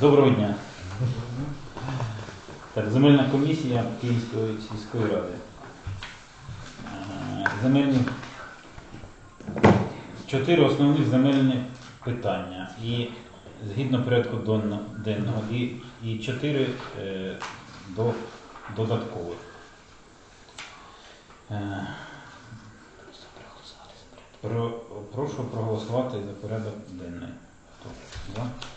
Доброго дня. Так, земельна комісія Київської сільської ради. Е, Земельні чотири основних земельні питання. І згідно порядку денного, і, і чотири е, до, додаткових. Е, Про, прошу проголосувати за порядок денний. Хто за?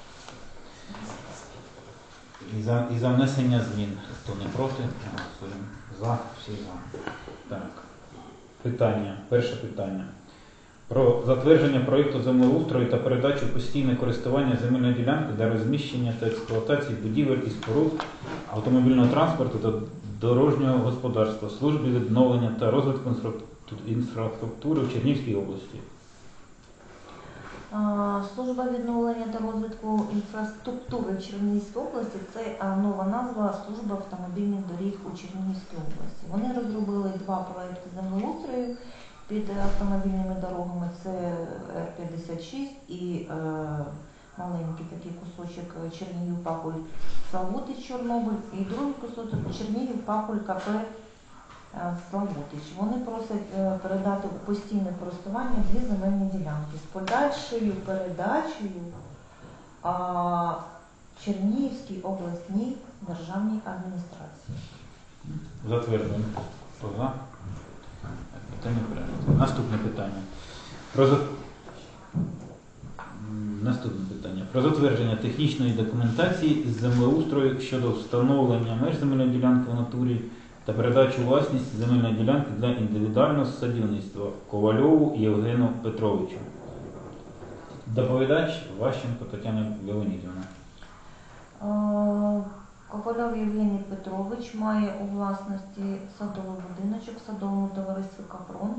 І за, і за внесення змін. Хто не проти, голосуємо. За, всі за. Так. Питання. Перше питання. Про затвердження проєкту землеустрою та передачу постійне користування земельної ділянки для розміщення та експлуатації будівель і споруд автомобільного транспорту та дорожнього господарства, служби відновлення та розвитку інфраструктури в Чернігівській області. Служба відновлення та розвитку інфраструктури в Чернігівській області це нова назва Служба автомобільних доріг у Чернігівській області. Вони розробили два проекти землеустрою під автомобільними дорогами. Це Р-56 і е, маленький такий кусочок Чернігів Пакуль Славутич Чорнобиль і другий кусочок Чернігів Пакуль КП е, Славутич. Вони просять е, передати постійне користування дві земельні ділянки з подальшою передачею а, Чернігівській обласній державній адміністрації. Затверджено. Хто? Питання прийнято. Наступне питання. Про за... Наступне питання. Про затвердження технічної документації з землеустрою щодо встановлення меж земельної ділянки в натурі та передачу власність земельної ділянки для індивідуального садівництва Ковальову Євгену Петровичу. Доповідач Ващенко Тетяна Леонідівна. Е, Ковальов Євгеній Петрович має у власності садовий будиночок садовому товаристві Капрон,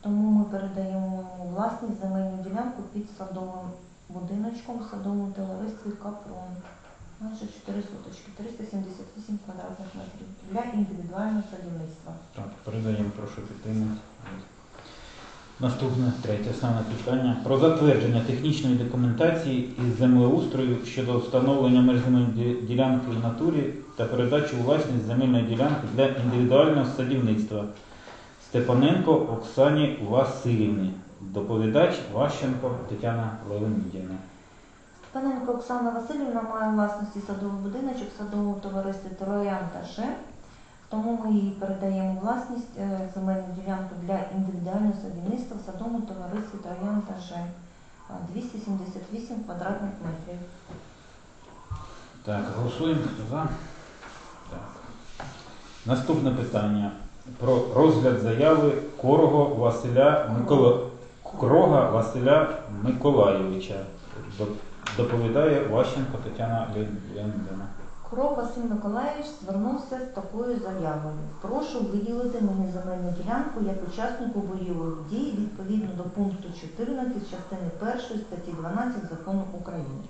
тому ми передаємо йому власність земельну ділянку під садовим будиночком садовому товаристві Капрон. Майже 4 соточки, 378 квадратних метрів для індивідуального садівництва. Так, передаємо, прошу підтримати. Наступне третє саме питання. Про затвердження технічної документації із землеустрою щодо встановлення меж ділянки в натурі та передачу у власність земельної ділянки для індивідуального садівництва Степаненко Оксані Васильівні. Доповідач Ващенко Тетяна Леонідівна. Степаненко Оксана Васильівна має власності садовий будиночок в садовому товаристві Троян та Ше, тому ми їй передаємо власність е, земельну ділянку для індивідуального садівництва в садовому товаристві Троян та Ше. 278 квадратних метрів. Так, голосуємо. Хто за? Так. Наступне питання. Про розгляд заяви Корого Василя Микола... Крога Василя Миколайовича. До- Доповідає Ващенко Тетяна Леон- Леонідовна. Кров Василь Миколаївич звернувся з такою заявою. Прошу виділити мені земельну ділянку як учаснику бойових дій відповідно до пункту 14 частини 1 статті 12 закону України.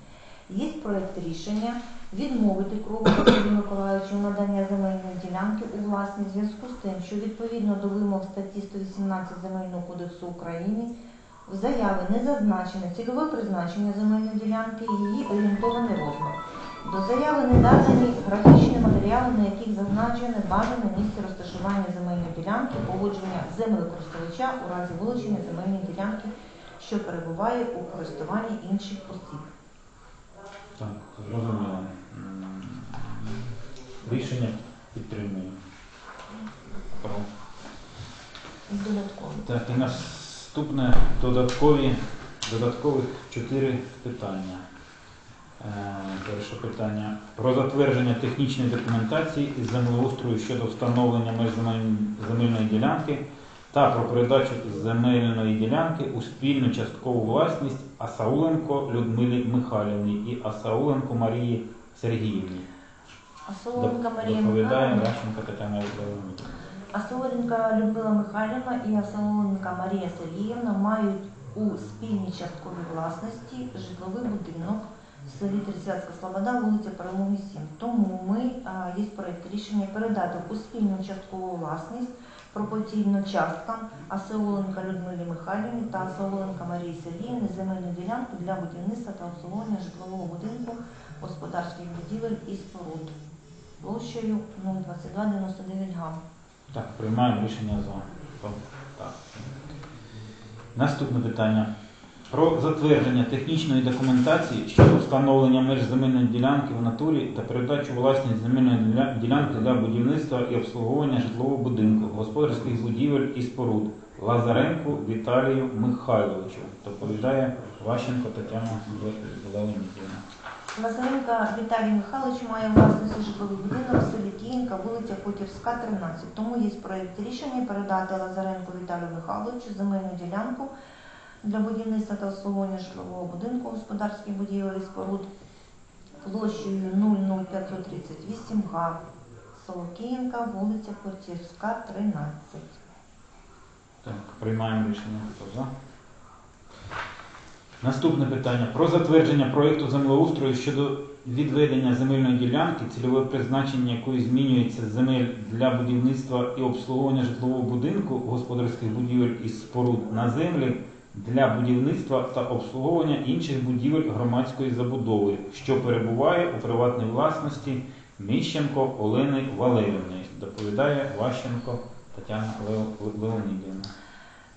Є проєкт рішення відмовити крову Василю Миколаївичу надання земельної ділянки у власність зв'язку з тим, що відповідно до вимог статті 118 Земельного кодексу України в заяві не зазначене цільове призначення земельної ділянки і її орієнтований розмір. До заяви не надані графічні матеріали, на яких зазначене бажане місце розташування земельної ділянки, погодження землекористувача у разі вилучення земельної ділянки, що перебуває у користуванні інших осіб. Так, зрозуміло. Рішення підтримуємо. Про. Додатково. Так, і наступне додаткові, додаткових чотири питання. Е, Перше питання. Про затвердження технічної документації із землеустрою щодо встановлення меж земельної ділянки та про передачу земельної ділянки у спільну часткову власність Асауленко Людмилі Михайлівні і Асауленко Марії Сергіївні. А Солонка Марія Доповідає Ращенко Тетяна Леонідовна. А Людмила Михайлівна і Солонка Марія Сергіївна мають у спільній частковій власності житловий будинок в селі Тридцятська Слобода, вулиця Перемоги 7. Тому ми, а, є проєкт рішення передати у спільну часткову власність пропорційно часткам Асеоленка Людмилі Михайлівні та Асеоленка Марії Сергіївні земельну ділянку для будівництва та обслуговування житлового будинку господарських будівель і споруд площею 02299 га. Так, приймаємо рішення за. Так. Наступне питання. Про затвердження технічної документації щодо встановлення меж земельної ділянки в натурі та передачу власність земельної ділянки для будівництва і обслуговування житлового будинку, господарських будівель і споруд Лазаренку Віталію Михайловичу. Доповідає Ващенко Тетяна Леонідівна. Лазаренка Віталій Михайлович має власність житловий будинок в селі Київка, вулиця Путівська, 13. Тому є проєкт рішення передати Лазаренку Віталію Михайловичу земельну ділянку для будівництва та обслуговування житлового будинку, господарських будівель і споруд площею 00538 га. Село Київка, вулиця Путівська, 13. Так, приймаємо рішення. Хто за? Наступне питання про затвердження проєкту землеустрою щодо відведення земельної ділянки, цільове призначення якої змінюється земель для будівництва і обслуговування житлового будинку, господарських будівель і споруд на землі для будівництва та обслуговування інших будівель громадської забудови, що перебуває у приватній власності Міщенко Олени Валерівни. Доповідає Ващенко Тетяна Лео- Леонідівна.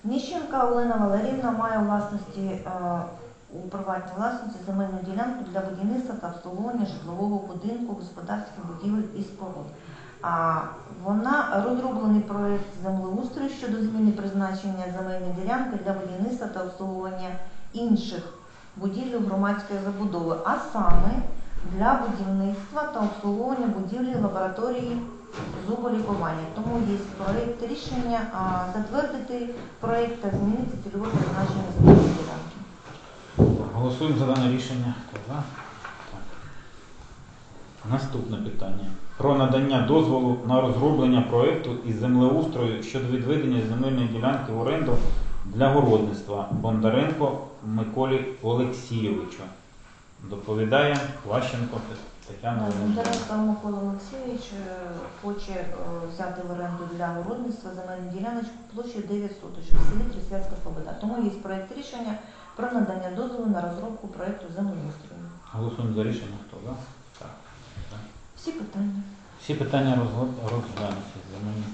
Міщенка Олена Валерівна має у власності е, у приватній власності земельну ділянку для будівництва та обслуговування житлового будинку, господарських будівель і споруд. А вона розроблений проект землеустрою щодо зміни призначення земельної ділянки для будівництва та обслуговування інших будівель громадської забудови, а саме для будівництва та обслуговування будівлі лабораторії зуболікування. Тому є проект рішення а, затвердити проект та змінити цільове призначення земельної ділянки. Голосуємо за дане рішення. Наступне питання. Про надання дозволу на розроблення проєкту із землеустрою щодо відведення земельної ділянки в оренду для городництва Бондаренко Миколі Олексійовичу. Доповідає Ващенко Тетяна Зараз там Микола Олексійович е, хоче е, взяти в оренду для городництва земельну діляночку площею 9 соточок в селі Трісвятська Слобода. Тому є проєкт рішення про надання дозволу на розробку проєкту землеустрою. Голосуємо за рішення. Хто так? Так. Всі питання. Всі питання. Земельні